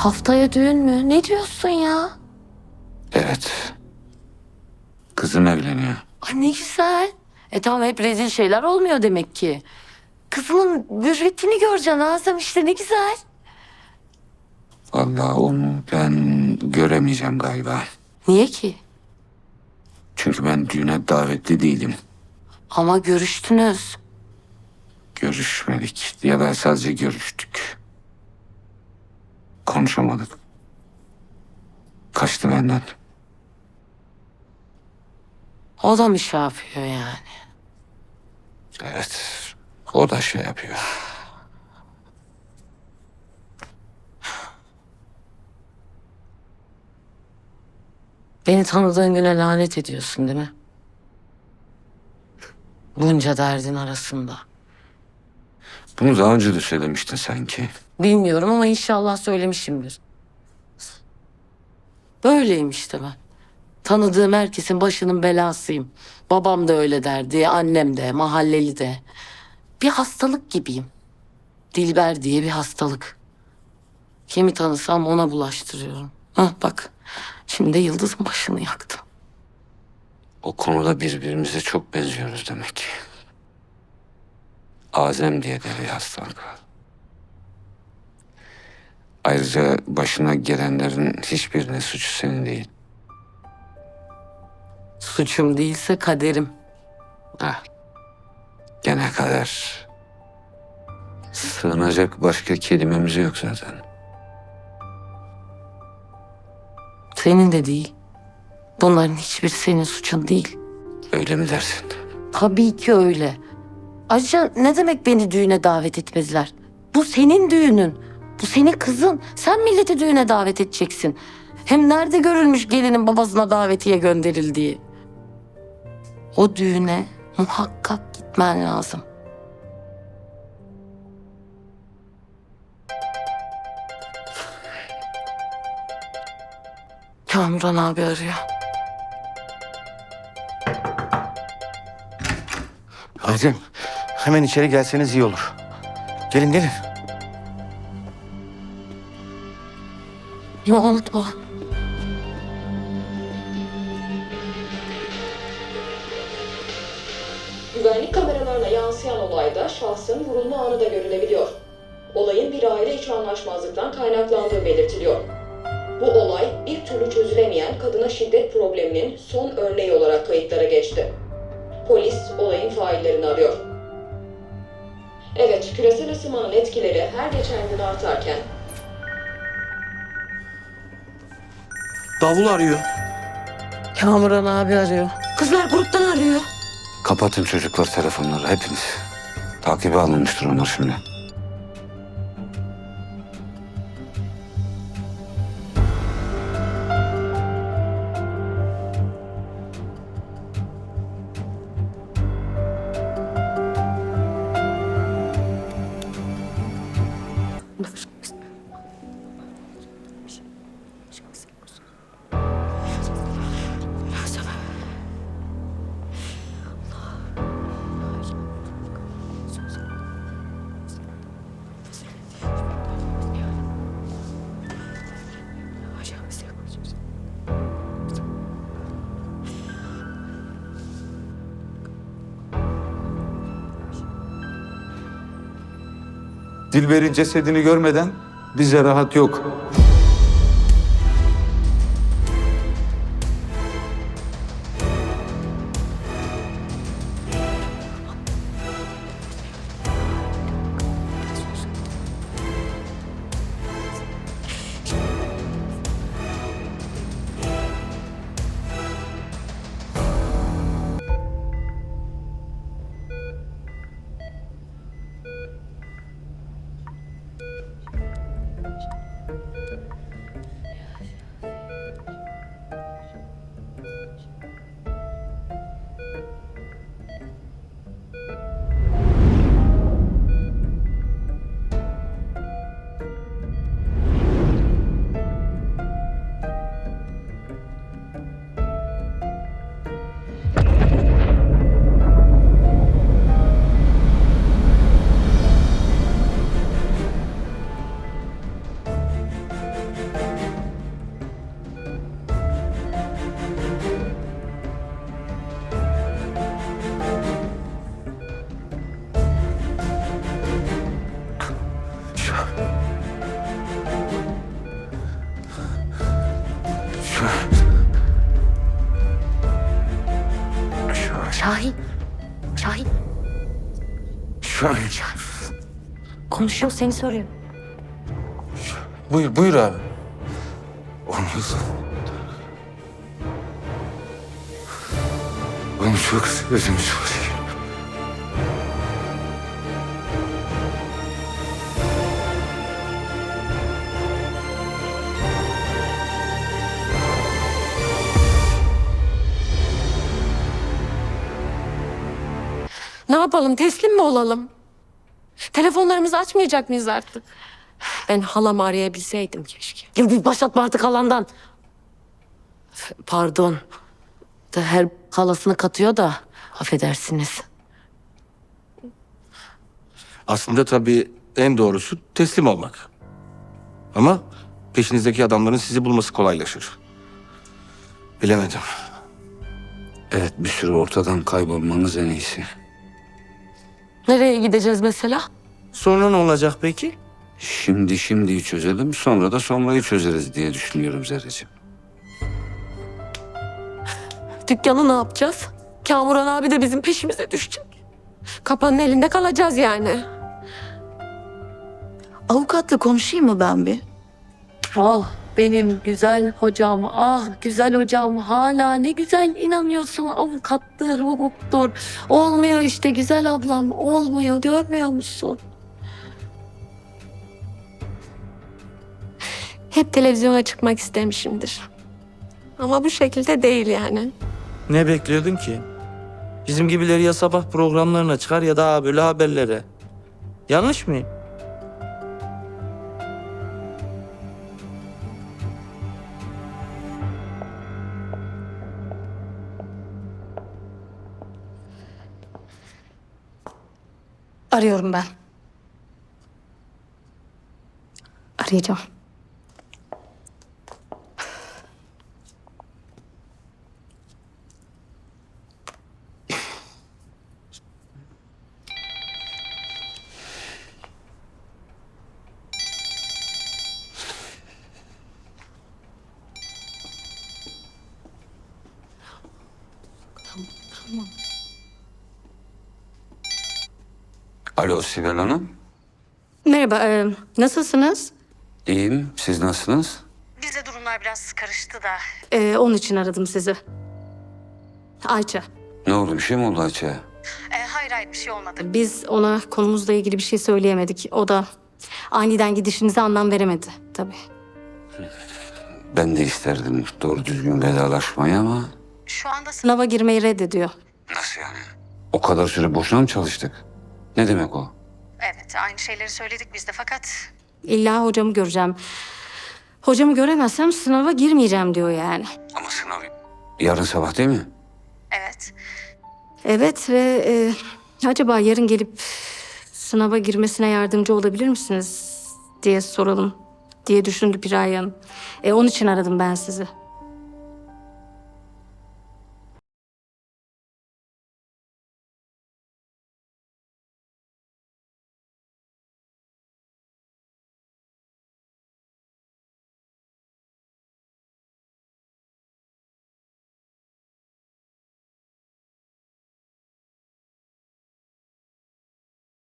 Haftaya düğün mü? Ne diyorsun ya? Evet. Kızım evleniyor. Ay ne güzel. E tamam hep rezil şeyler olmuyor demek ki. Kızımın mürvetini göreceksin Azam işte ne güzel. Vallahi onu ben göremeyeceğim galiba. Niye ki? Çünkü ben düğüne davetli değilim. Ama görüştünüz. Görüşmedik ya da sadece görüştük. Konuşamadık. Kaçtı benden. O da mı şey yapıyor yani? Evet. O da şey yapıyor. Beni tanıdığın güne lanet ediyorsun değil mi? Bunca derdin arasında. Bunu daha önce de söylemiştin sanki. Bilmiyorum ama inşallah söylemişimdir. Böyleyim işte ben. Tanıdığım herkesin başının belasıyım. Babam da öyle derdi, annem de, mahalleli de. Bir hastalık gibiyim. Dilber diye bir hastalık. Kimi tanısam ona bulaştırıyorum. Hah bak, şimdi Yıldız'ın başını yaktım. O konuda birbirimize çok benziyoruz demek ki. Azem diye de bir hastalık var. Ayrıca başına gelenlerin hiçbirinin suçu senin değil. Suçum değilse kaderim. Heh. Gene kadar. Sığınacak başka kelimemiz yok zaten. Senin de değil. Bunların hiçbir senin suçun değil. Öyle mi dersin? Tabii ki öyle. Ayrıca ne demek beni düğüne davet etmediler? Bu senin düğünün. Bu senin kızın. Sen milleti düğüne davet edeceksin. Hem nerede görülmüş gelinin babasına davetiye gönderildiği? O düğüne muhakkak gitmen lazım. Kamuran abi arıyor. Azem, hemen içeri gelseniz iyi olur. Gelin gelin. Ne oldu? Güvenlik kameralarına yansıyan olayda şahsın vurulma anı da görülebiliyor. Olayın bir aile içi anlaşmazlıktan kaynaklandığı belirtiliyor. Bu olay bir türlü çözülemeyen kadına şiddet probleminin son örneği olarak kayıtlara geçti. Polis olayın faillerini arıyor. Evet, küresel ısınmanın etkileri her geçen gün artarken Davul arıyor. Kamuran abi arıyor. Kızlar gruptan arıyor. Kapatın çocuklar telefonları hepiniz. Takibe alınmıştır onlar şimdi. Dilber'in cesedini görmeden bize rahat yok. Şahin. Şahin. Şahin. Konuşuyor seni soruyor. Buyur, buyur abi. Olmaz. Onu çok özüm var. Ne yapalım teslim mi olalım? Telefonlarımızı açmayacak mıyız artık? Ben halamı arayabilseydim keşke. Ya bir başlatma artık alandan. Pardon. Da her halasını katıyor da affedersiniz. Aslında tabii en doğrusu teslim olmak. Ama peşinizdeki adamların sizi bulması kolaylaşır. Bilemedim. Evet bir süre ortadan kaybolmanız en iyisi. Nereye gideceğiz mesela? Sonra ne olacak peki? Şimdi şimdiyi çözelim sonra da sonrayı çözeriz diye düşünüyorum Zerreciğim. Dükkanı ne yapacağız? Kamuran abi de bizim peşimize düşecek. Kapanın elinde kalacağız yani. Avukatla konuşayım mı ben bir? Ah benim güzel hocam, ah güzel hocam hala ne güzel inanıyorsun avukattır, hukuktur. Olmuyor işte güzel ablam, olmuyor görmüyor musun? Hep televizyona çıkmak istemişimdir. Ama bu şekilde değil yani. Ne bekliyordun ki? Bizim gibileri ya sabah programlarına çıkar ya da böyle haberlere. Yanlış mıyım? Arayacağım. Alo Sibel Hanım. Merhaba, e, nasılsınız? İyiyim. Siz nasılsınız? Bizde durumlar biraz karıştı da. E, onun için aradım sizi. Ayça. Ne oldu bir şey mi oldu Ayça'ya? E, hayır hayır bir şey olmadı. Biz ona konumuzla ilgili bir şey söyleyemedik. O da aniden gidişinize anlam veremedi tabii. Ben de isterdim doğru düzgün vedalaşmayı ama... Şu anda sınava girmeyi reddediyor. Nasıl yani? O kadar süre boşuna mı çalıştık? Ne demek o? Evet, aynı şeyleri söyledik biz de fakat... İlla hocamı göreceğim. Hocamı göremezsem sınava girmeyeceğim diyor yani. Ama sınav yarın sabah değil mi? Evet. Evet ve e, acaba yarın gelip sınava girmesine yardımcı olabilir misiniz diye soralım diye düşündü Piraye Hanım. E, onun için aradım ben sizi.